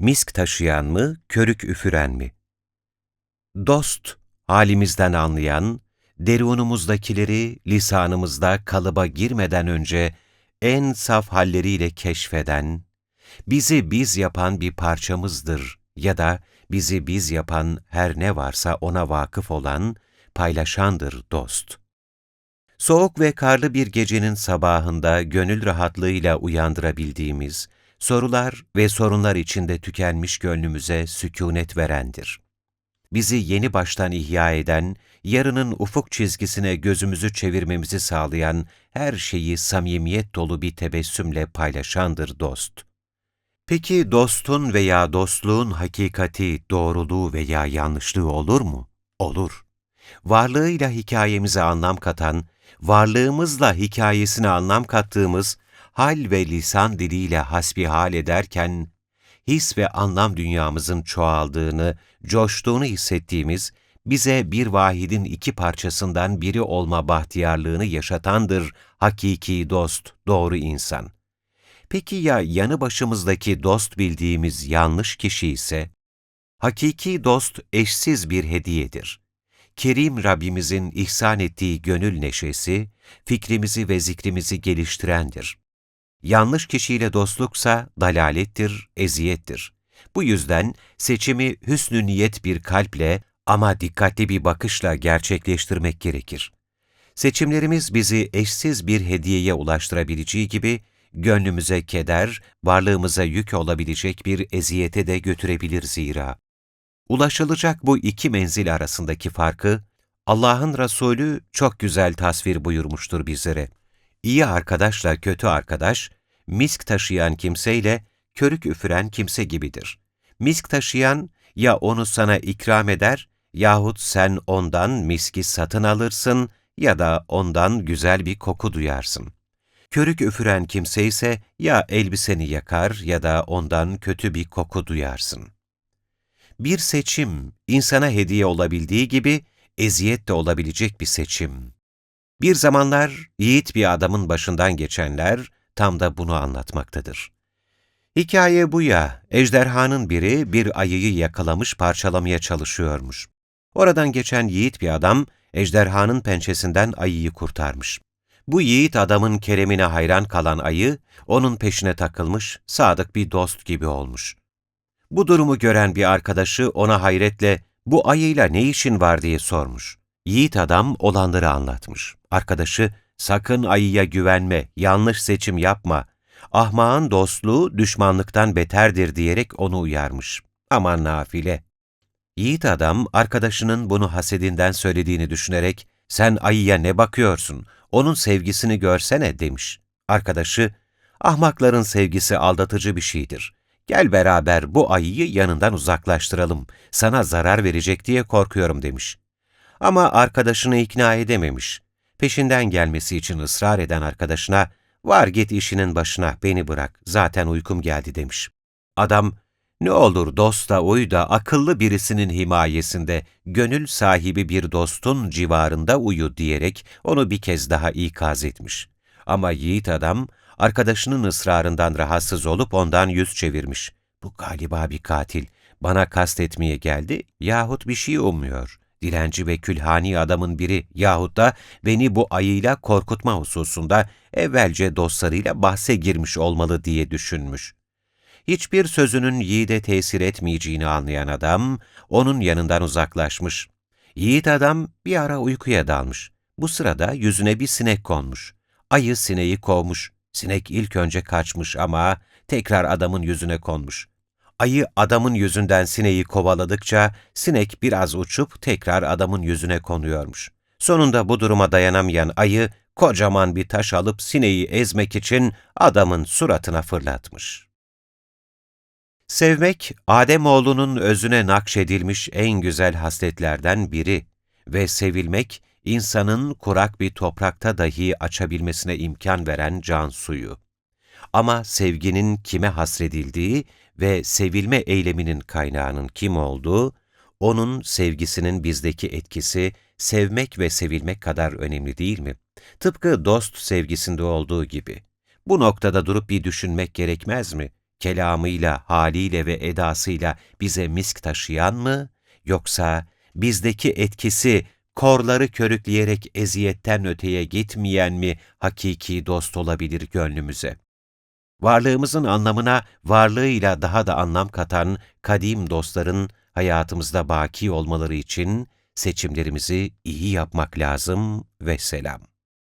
Misk taşıyan mı, körük üfüren mi? Dost, halimizden anlayan, derunumuzdakileri lisanımızda kalıba girmeden önce en saf halleriyle keşfeden, bizi biz yapan bir parçamızdır ya da bizi biz yapan her ne varsa ona vakıf olan, paylaşandır dost. Soğuk ve karlı bir gecenin sabahında gönül rahatlığıyla uyandırabildiğimiz, sorular ve sorunlar içinde tükenmiş gönlümüze sükunet verendir. Bizi yeni baştan ihya eden, yarının ufuk çizgisine gözümüzü çevirmemizi sağlayan her şeyi samimiyet dolu bir tebessümle paylaşandır dost. Peki dostun veya dostluğun hakikati, doğruluğu veya yanlışlığı olur mu? Olur. Varlığıyla hikayemize anlam katan, varlığımızla hikayesine anlam kattığımız, hal ve lisan diliyle hasbihal ederken, his ve anlam dünyamızın çoğaldığını, coştuğunu hissettiğimiz, bize bir vahidin iki parçasından biri olma bahtiyarlığını yaşatandır hakiki dost, doğru insan. Peki ya yanı başımızdaki dost bildiğimiz yanlış kişi ise? Hakiki dost eşsiz bir hediyedir. Kerim Rabbimizin ihsan ettiği gönül neşesi, fikrimizi ve zikrimizi geliştirendir. Yanlış kişiyle dostluksa dalalettir, eziyettir. Bu yüzden seçimi hüsnü niyet bir kalple ama dikkatli bir bakışla gerçekleştirmek gerekir. Seçimlerimiz bizi eşsiz bir hediyeye ulaştırabileceği gibi, gönlümüze keder, varlığımıza yük olabilecek bir eziyete de götürebilir zira. Ulaşılacak bu iki menzil arasındaki farkı, Allah'ın Resulü çok güzel tasvir buyurmuştur bizlere. İyi arkadaşla kötü arkadaş, misk taşıyan kimseyle körük üfüren kimse gibidir. Misk taşıyan ya onu sana ikram eder yahut sen ondan miski satın alırsın ya da ondan güzel bir koku duyarsın. Körük üfüren kimse ise ya elbiseni yakar ya da ondan kötü bir koku duyarsın. Bir seçim, insana hediye olabildiği gibi eziyet de olabilecek bir seçim. Bir zamanlar yiğit bir adamın başından geçenler tam da bunu anlatmaktadır. Hikaye bu ya, ejderhanın biri bir ayıyı yakalamış parçalamaya çalışıyormuş. Oradan geçen yiğit bir adam, ejderhanın pençesinden ayıyı kurtarmış. Bu yiğit adamın keremine hayran kalan ayı, onun peşine takılmış, sadık bir dost gibi olmuş. Bu durumu gören bir arkadaşı ona hayretle, bu ayıyla ne işin var diye sormuş. Yiğit adam olanları anlatmış. Arkadaşı, sakın ayıya güvenme, yanlış seçim yapma, ahmağın dostluğu düşmanlıktan beterdir diyerek onu uyarmış. Aman nafile. Yiğit adam, arkadaşının bunu hasedinden söylediğini düşünerek, sen ayıya ne bakıyorsun, onun sevgisini görsene demiş. Arkadaşı, ahmakların sevgisi aldatıcı bir şeydir. Gel beraber bu ayıyı yanından uzaklaştıralım, sana zarar verecek diye korkuyorum demiş. Ama arkadaşını ikna edememiş. Peşinden gelmesi için ısrar eden arkadaşına, var git işinin başına beni bırak, zaten uykum geldi demiş. Adam, ne olur dost da uy da akıllı birisinin himayesinde, gönül sahibi bir dostun civarında uyu diyerek onu bir kez daha ikaz etmiş. Ama yiğit adam, arkadaşının ısrarından rahatsız olup ondan yüz çevirmiş. Bu galiba bir katil, bana kastetmeye geldi yahut bir şey ummuyor. Dilenci ve külhani adamın biri yahut da beni bu ayıyla korkutma hususunda evvelce dostlarıyla bahse girmiş olmalı diye düşünmüş hiçbir sözünün yiğide tesir etmeyeceğini anlayan adam, onun yanından uzaklaşmış. Yiğit adam bir ara uykuya dalmış. Bu sırada yüzüne bir sinek konmuş. Ayı sineği kovmuş. Sinek ilk önce kaçmış ama tekrar adamın yüzüne konmuş. Ayı adamın yüzünden sineği kovaladıkça sinek biraz uçup tekrar adamın yüzüne konuyormuş. Sonunda bu duruma dayanamayan ayı kocaman bir taş alıp sineği ezmek için adamın suratına fırlatmış. Sevmek, Ademoğlunun özüne nakşedilmiş en güzel hasletlerden biri ve sevilmek, insanın kurak bir toprakta dahi açabilmesine imkan veren can suyu. Ama sevginin kime hasredildiği ve sevilme eyleminin kaynağının kim olduğu, onun sevgisinin bizdeki etkisi sevmek ve sevilmek kadar önemli değil mi? Tıpkı dost sevgisinde olduğu gibi. Bu noktada durup bir düşünmek gerekmez mi? kelamıyla, haliyle ve edasıyla bize misk taşıyan mı, yoksa bizdeki etkisi korları körükleyerek eziyetten öteye gitmeyen mi hakiki dost olabilir gönlümüze? Varlığımızın anlamına varlığıyla daha da anlam katan kadim dostların hayatımızda baki olmaları için seçimlerimizi iyi yapmak lazım ve selam.